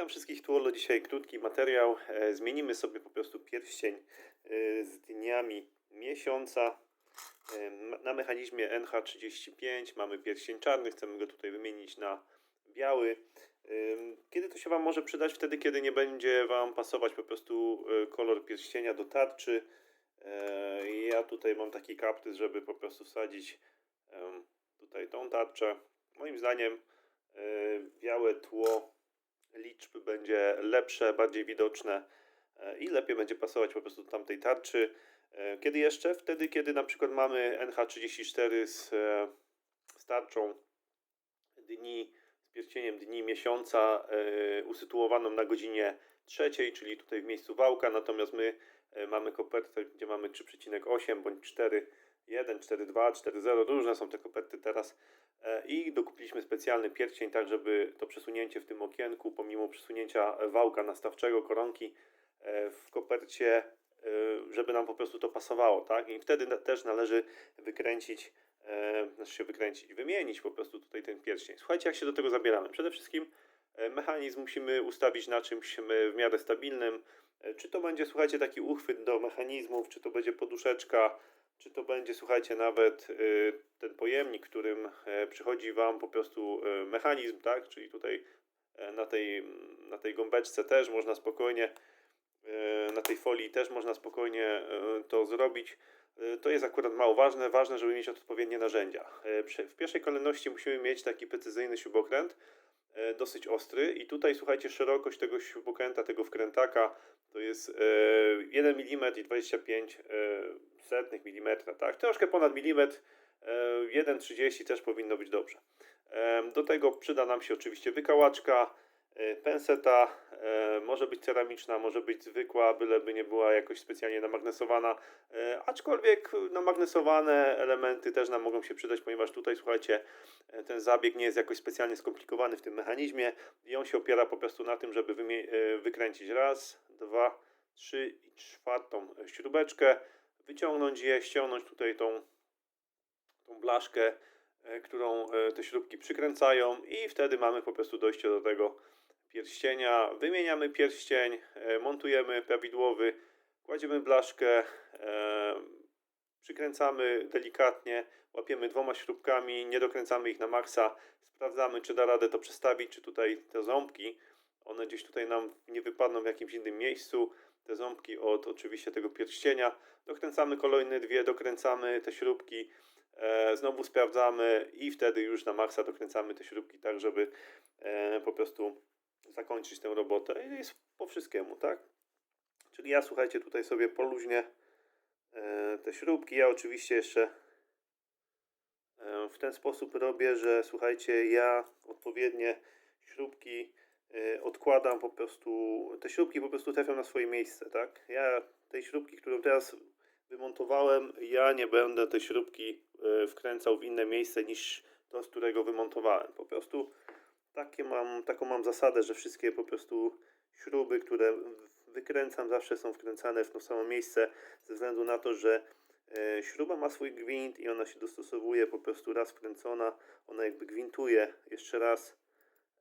Witam wszystkich Tuolo. Dzisiaj krótki materiał. E, Zmienimy sobie po prostu pierścień e, z dniami miesiąca. E, Na mechanizmie NH35 mamy pierścień czarny, chcemy go tutaj wymienić na biały. Kiedy to się Wam może przydać? Wtedy, kiedy nie będzie Wam pasować po prostu kolor pierścienia do tarczy. Ja tutaj mam taki kaptys, żeby po prostu wsadzić tutaj tą tarczę. Moim zdaniem białe tło liczb będzie lepsze, bardziej widoczne e, i lepiej będzie pasować po prostu do tamtej tarczy. E, Kiedy jeszcze? Wtedy, kiedy na przykład mamy NH34 z, e, z tarczą dni, z pierścieniem dni miesiąca usytuowaną na godzinie trzeciej, czyli tutaj w miejscu wałka, natomiast my mamy kopertę, gdzie mamy 3,8 bądź 4, 1, 4,2, 4,0, różne są te koperty teraz E, i dokupiliśmy specjalny pierścień, tak żeby to przesunięcie w tym okienku, pomimo przesunięcia wałka nastawczego, koronki e, w kopercie, e, żeby nam po prostu to pasowało, tak? I wtedy też należy wykręcić, znaczy się wykręcić, wymienić po prostu tutaj ten pierścień. Słuchajcie, jak się do tego zabieramy. Przede wszystkim mechanizm musimy ustawić na czymś w miarę stabilnym. Czy to będzie, słuchajcie, taki uchwyt do mechanizmów, czy to będzie poduszeczka, czy to będzie, słuchajcie, nawet y, ten pojemnik, którym e, przychodzi Wam po prostu e, mechanizm, tak? Czyli tutaj e, na tej, na tej gąbeczce też można spokojnie, na tej folii też można spokojnie to zrobić. To jest akurat mało ważne. Ważne, żeby mieć odpowiednie narzędzia. W pierwszej kolejności musimy mieć taki precyzyjny śrubokręt, dosyć ostry. I tutaj, słuchajcie, szerokość tego śrubokręta, tego wkrętaka to jest e, 1 mm i 25 e, setnych milimetra, tak? Troszkę ponad milimetr, e, 1,30 też powinno być dobrze. Do tego przyda nam się oczywiście wykałaczka, e, penseta, e, może być ceramiczna, może być zwykła, byleby nie była jakoś specjalnie namagnesowana, e, aczkolwiek namagnesowane elementy też nam mogą się przydać, ponieważ tutaj, słuchajcie, e, ten zabieg nie jest jakoś specjalnie skomplikowany w tym mechanizmie i on się opiera po prostu na tym, żeby e, wykręcić. Raz, dwa, trzy i czwartą śrubeczkę, wyciągnąć je, ściągnąć tutaj tą, tą blaszkę, e, którą e, te śrubki przykręcają i wtedy mamy po prostu dojście do tego pierścienia. Wymieniamy pierścień, e, montujemy prawidłowy, kładziemy blaszkę, e, przykręcamy delikatnie, łapiemy dwoma śrubkami, nie dokręcamy ich na maksa, sprawdzamy czy da radę to przestawić, czy tutaj te ząbki, one gdzieś tutaj nam nie wypadną w jakimś innym miejscu, te ząbki od oczywiście tego pierścienia, dokręcamy kolejne dwie, dokręcamy te śrubki, e, znowu sprawdzamy i wtedy już na maksa dokręcamy te śrubki tak, żeby po prostu zakończyć tę robotę i jest po wszystkiemu, tak? Czyli ja słuchajcie tutaj sobie poluźnię e, te śrubki, ja oczywiście jeszcze e, w ten sposób robię, że słuchajcie, ja odpowiednie śrubki e, odkładam po prostu, te śrubki po prostu trafią na swoje miejsce, tak? Ja tej śrubki, którą teraz wymontowałem, ja nie będę tej śrubki wkręcał w inne miejsce niż to, z którego wymontowałem. Po prostu takie mam, taką mam zasadę, że wszystkie po prostu śruby, które wykręcam, zawsze są wkręcane w to samo miejsce, ze względu na to, że e, śruba ma swój gwint i ona się dostosowuje po prostu raz wkręcona, ona jakby gwintuje jeszcze raz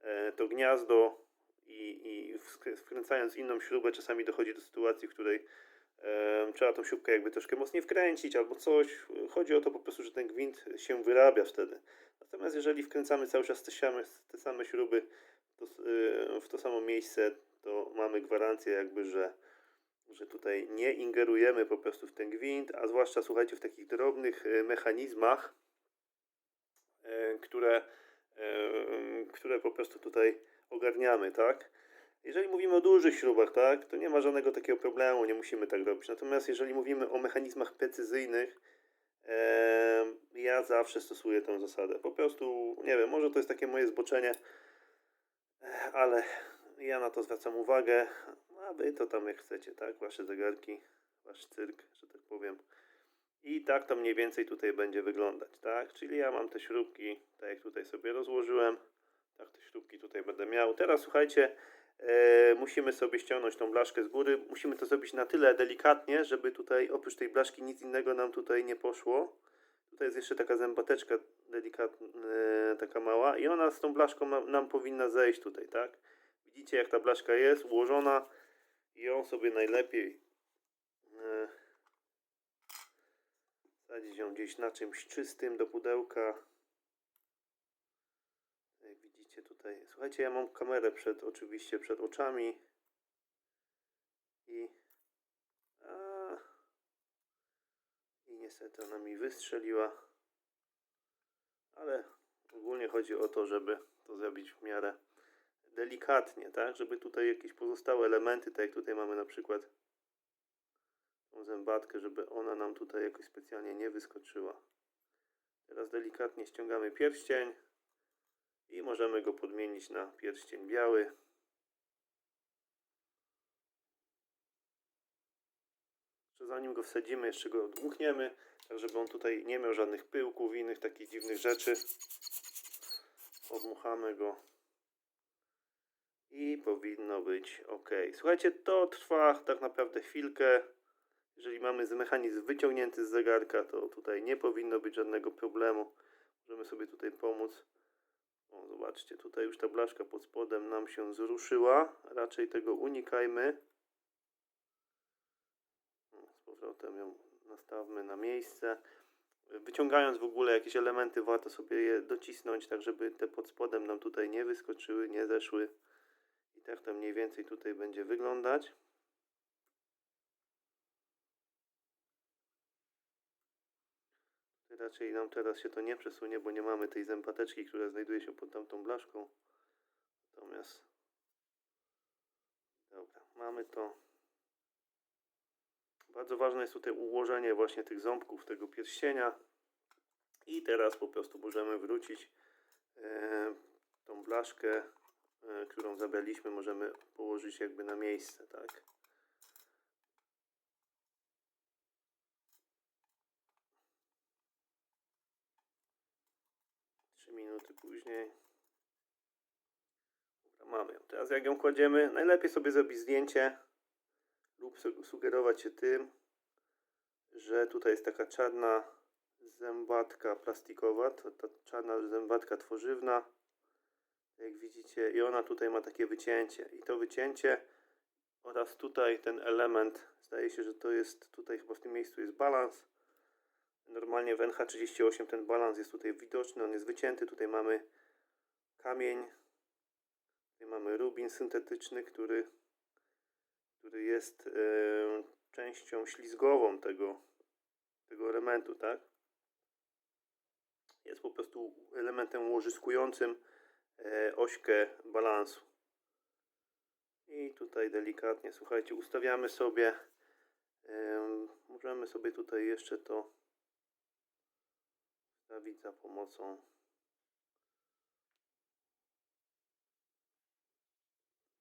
e, to gniazdo i, i wkręcając inną śrubę czasami dochodzi do sytuacji, w której e, trzeba tą śrubkę jakby troszkę mocniej wkręcić albo coś. Chodzi o to po prostu, że ten gwint się wyrabia wtedy. Natomiast jeżeli wkręcamy cały czas te same, te same śruby to, y, w to samo miejsce, to mamy gwarancję jakby, że, że tutaj nie ingerujemy po prostu w ten gwint, a zwłaszcza słuchajcie w takich drobnych y, mechanizmach, y, które, które po prostu tutaj ogarniamy, tak? Jeżeli mówimy o dużych śrubach, tak, to nie ma żadnego takiego problemu, nie musimy tak robić. Natomiast jeżeli mówimy o mechanizmach precyzyjnych, ja zawsze stosuję tę zasadę. Po prostu, nie wiem, może to jest takie moje zboczenie, ale ja na to zwracam uwagę, a wy to tam jak chcecie, tak? Wasze zegarki, wasz cyrk, że tak powiem. I tak to mniej więcej tutaj będzie wyglądać, tak? Czyli ja mam te śrubki, tak jak tutaj sobie rozłożyłem, tak te śrubki tutaj będę miał. Teraz słuchajcie, musimy sobie ściągnąć tą blaszkę z góry. Musimy to zrobić na tyle delikatnie, żeby tutaj oprócz tej blaszki nic innego nam tutaj nie poszło. Tutaj jest jeszcze taka zębateczka delikatna, e, taka mała i ona z tą blaszką nam, powinna zejść tutaj, tak? Widzicie jak ta blaszka jest ułożona i ją sobie najlepiej e, wsadzić ją gdzieś na czymś czystym do pudełka. Jak widzicie tutaj, słuchajcie, ja mam kamerę przed, oczywiście przed oczami. I a, i niestety ona mi wystrzeliła, ale ogólnie chodzi o to, żeby to zrobić w miarę delikatnie, tak, żeby tutaj jakieś pozostałe elementy, tak jak tutaj mamy na przykład tą zębatkę, żeby ona nam tutaj jakoś specjalnie nie wyskoczyła. Teraz delikatnie ściągamy pierścień i możemy go podmienić na pierścień biały. Zanim go wsadzimy, jeszcze go dmuchniemy, tak żeby on tutaj nie miał żadnych pyłków innych takich dziwnych rzeczy. Odmuchamy go i powinno być ok. Słuchajcie, to trwa tak naprawdę chwilkę. Jeżeli mamy mechanizm wyciągnięty z zegarka, to tutaj nie powinno być żadnego problemu. Możemy sobie tutaj pomóc. O, zobaczcie, tutaj już ta blaszka pod spodem nam się zruszyła. Raczej tego unikajmy. Z powrotem ją nastawmy na miejsce. Wyciągając w ogóle jakieś elementy, warto sobie je docisnąć, tak żeby te pod spodem nam tutaj nie wyskoczyły, nie zeszły. I tak to mniej więcej tutaj będzie wyglądać. Raczej nam teraz się to nie przesunie, bo nie mamy tej zębateczki, która znajduje się pod tamtą blaszką. Natomiast dobra, mamy to. Bardzo ważne jest tutaj ułożenie właśnie tych ząbków tego pierścienia. I teraz po prostu możemy wrócić e, tą blaszkę, e, którą zabraliśmy, możemy położyć jakby na miejsce, tak? Trzy minuty Dobra, mamy ją. Teraz jak ją kładziemy, najlepiej sobie zrobić zdjęcie lub su- sugerować się tym, że tutaj jest taka czarna zębatka plastikowa, to ta czarna zębatka tworzywna, jak widzicie, i ona tutaj ma takie wycięcie. I to wycięcie oraz tutaj ten element, zdaje się, że to jest tutaj chyba w tym miejscu jest balans. Normalnie w NH38 ten balans jest tutaj widoczny, on jest wycięty. Tutaj mamy kamień, tutaj mamy rubin syntetyczny, który, który jest e, częścią ślizgową tego, tego elementu, tak? Jest po prostu elementem łożyskującym e, ośkę balansu. I tutaj delikatnie, słuchajcie, ustawiamy sobie. em, możemy sobie tutaj jeszcze to ustawić za pomocą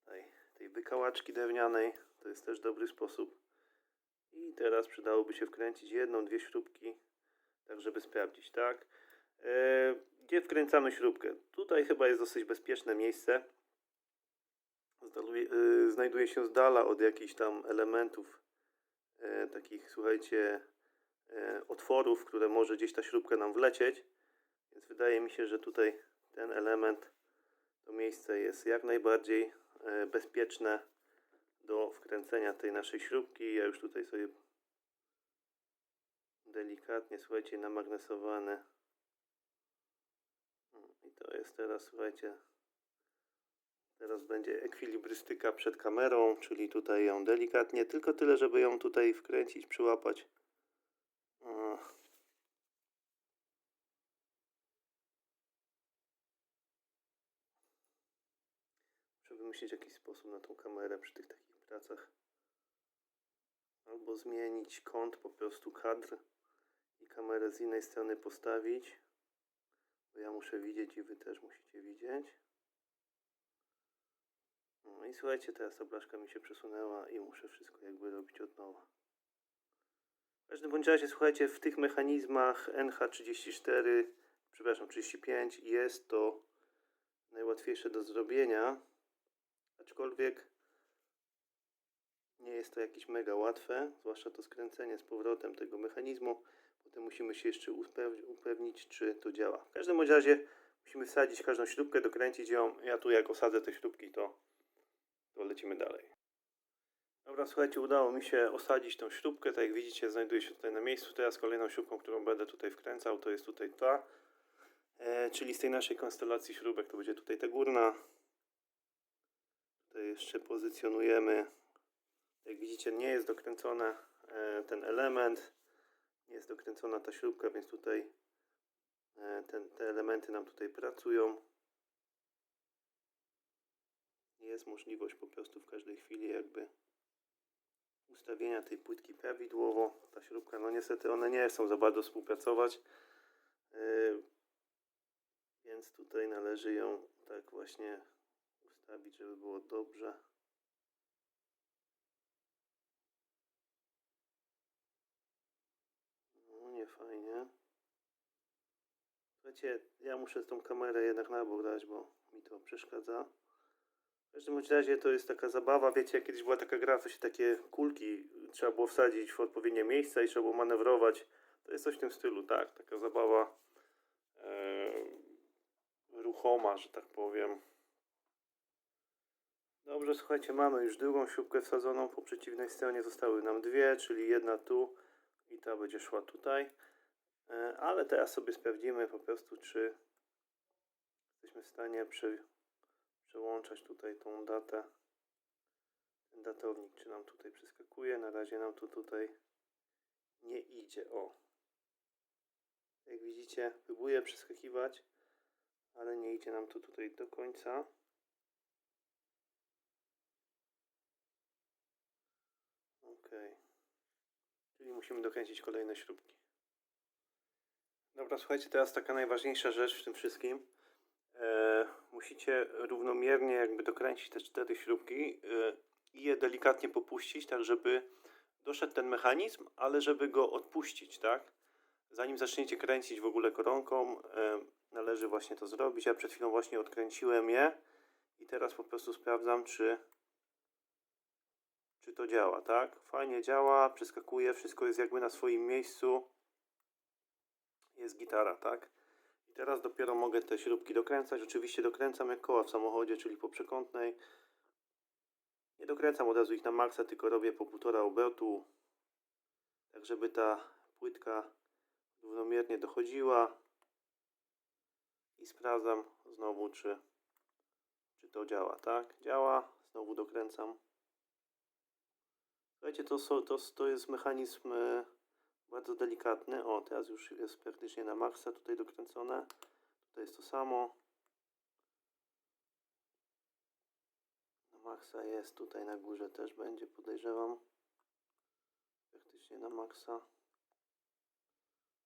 tej, tej wykałaczki drewnianej. To jest też dobry sposób. I teraz przydałoby się wkręcić jedną, dwie śrubki, tak żeby sprawdzić, tak? E, gdzie wkręcamy śrubkę? Tutaj chyba jest dosyć bezpieczne miejsce. Y, znajduje się z dala od jakichś tam elementów, e, takich, słuchajcie, e, otworów, które może gdzieś ta śrubka nam wlecieć. Więc wydaje mi się, że tutaj ten element, to miejsce jest jak najbardziej e, bezpieczne do wkręcenia tej naszej śrubki. Ja już tutaj sobie delikatnie, słuchajcie, namagnesowane. I to jest teraz, słuchajcie, teraz będzie ekwilibrystyka przed kamerą, czyli tutaj ją delikatnie, tylko tyle, żeby ją tutaj wkręcić, przyłapać. O. wymyślić jakiś sposób na tą kamerę przy tych takich pracach. Albo zmienić kąt po prostu kadr i kamerę z innej strony postawić. Bo ja muszę widzieć i wy też musicie widzieć. No i słuchajcie, teraz ta mi się przesunęła i muszę wszystko jakby robić od nowa. W każdym bądź razie, słuchajcie, w tych mechanizmach NH34, przepraszam, 35 jest to najłatwiejsze do zrobienia, aczkolwiek nie jest to jakieś mega łatwe, zwłaszcza to skręcenie z powrotem tego mechanizmu. Potem musimy się jeszcze upew- upewnić, czy to działa. W każdym razie musimy wsadzić każdą śrubkę, dokręcić ją. Ja tu jak osadzę te śrubki, to to lecimy dalej. Dobra, słuchajcie, udało mi się osadzić tą śrubkę. Tak jak widzicie, znajduje się tutaj na miejscu. Teraz kolejną śrubką, którą będę tutaj wkręcał, to jest tutaj ta. E, czyli z tej naszej konstelacji śrubek to będzie tutaj ta górna. Jeszcze pozycjonujemy. Jak widzicie, nie jest dokręcony e, ten element. Nie jest dokręcona ta śrubka, więc tutaj e, ten, te elementy nam tutaj pracują. Jest możliwość po prostu w każdej chwili jakby ustawienia tej płytki prawidłowo. Ta śrubka, no niestety one nie chcą za bardzo współpracować. Yy, więc tutaj należy ją tak właśnie ustawić, żeby było dobrze. No nie fajnie. Słuchajcie, ja muszę tą kamerę jednak na bok dać, bo mi to przeszkadza. W każdym razie to jest taka zabawa, wiecie, kiedyś była taka gra, co się takie kulki trzeba było wsadzić w odpowiednie miejsca i trzeba było manewrować. To jest coś w tym stylu, tak, taka zabawa e, ruchoma, że tak powiem. Dobrze, słuchajcie, mamy już drugą śrubkę wsadzoną, po przeciwnej stronie zostały nam dwie, czyli jedna tu i ta będzie szła tutaj. E, ale teraz sobie sprawdzimy po prostu, czy jesteśmy w stanie przy, przełączać tutaj tą datę. Ten datownik, czy nam tutaj przeskakuje. Na razie nam to tutaj nie idzie. O. Jak widzicie, próbuję przeskakiwać, ale nie idzie nam to tutaj do końca. Ok. Czyli musimy dokręcić kolejne śrubki. Dobra, słuchajcie, teraz taka najważniejsza rzecz w tym wszystkim. E, musicie równomiernie jakby dokręcić te cztery śrubki e, i je delikatnie popuścić, tak żeby doszedł ten mechanizm, ale żeby go odpuścić, tak? Zanim zaczniecie kręcić w ogóle koronką, e, należy właśnie to zrobić. Ja przed chwilą właśnie odkręciłem je i teraz po prostu sprawdzam, czy czy to działa, tak? Fajnie działa, przeskakuje, wszystko jest jakby na swoim miejscu. Jest gitara, tak? I teraz dopiero mogę te śrubki dokręcać. Oczywiście dokręcam jak koła w samochodzie, czyli po przekątnej. Nie dokręcam od razu ich na maksa, tylko robię po półtora obrotu. Tak, żeby ta płytka równomiernie dochodziła. I sprawdzam znowu, czy, czy to działa, tak? Działa. Znowu dokręcam. Słuchajcie, to, są, to, to jest mechanizm e, bardzo delikatny. O, teraz już jest praktycznie na maksa tutaj dokręcone. Tutaj jest to samo. Na maksa jest, tutaj na górze też będzie, podejrzewam. Praktycznie na maksa.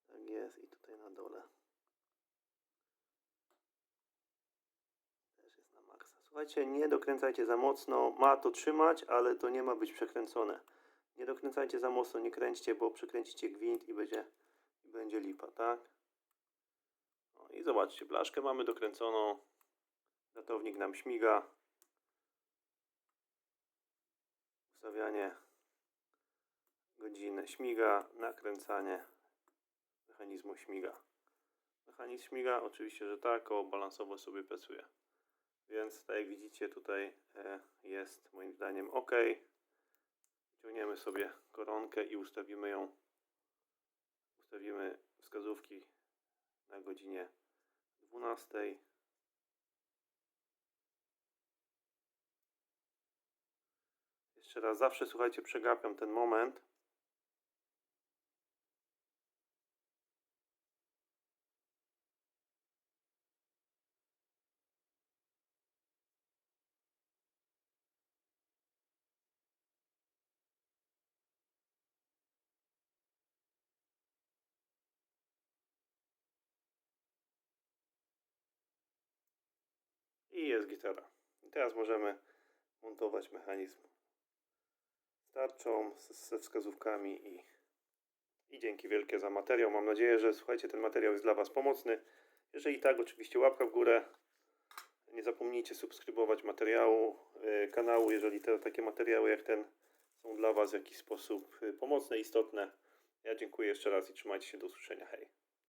Tak jest i tutaj na dole. Też jest na maksa. Słuchajcie, nie dokręcajcie za mocno. Ma to trzymać, ale to nie ma być przekręcone. Nie dokręcajcie za mocno, nie kręćcie, bo przekręcicie gwint i będzie, i będzie lipa, tak? No i zobaczcie, blaszkę mamy dokręconą. Datownik nam śmiga. Ustawianie godziny śmiga, nakręcanie mechanizmu śmiga. Mechanizm śmiga, oczywiście, że tak, koło balansowo sobie pracuje. Więc tak jak widzicie tutaj e, jest moim zdaniem ok. Ciągniemy sobie koronkę i ustawimy ją. Ustawimy wskazówki na godzinie 12. Jeszcze raz, zawsze słuchajcie, przegapiam ten moment. Jest gitara. I teraz możemy montować mechanizm z- ze wskazówkami i, i dzięki wielkie za materiał. Mam nadzieję, że słuchajcie, ten materiał jest dla Was pomocny. Jeżeli tak, oczywiście łapka w górę. Nie zapomnijcie subskrybować materiału, y, kanału, jeżeli te, takie materiały jak ten są dla Was w jakiś sposób y, pomocne, istotne. Ja dziękuję jeszcze raz i trzymajcie się do usłyszenia. Hej.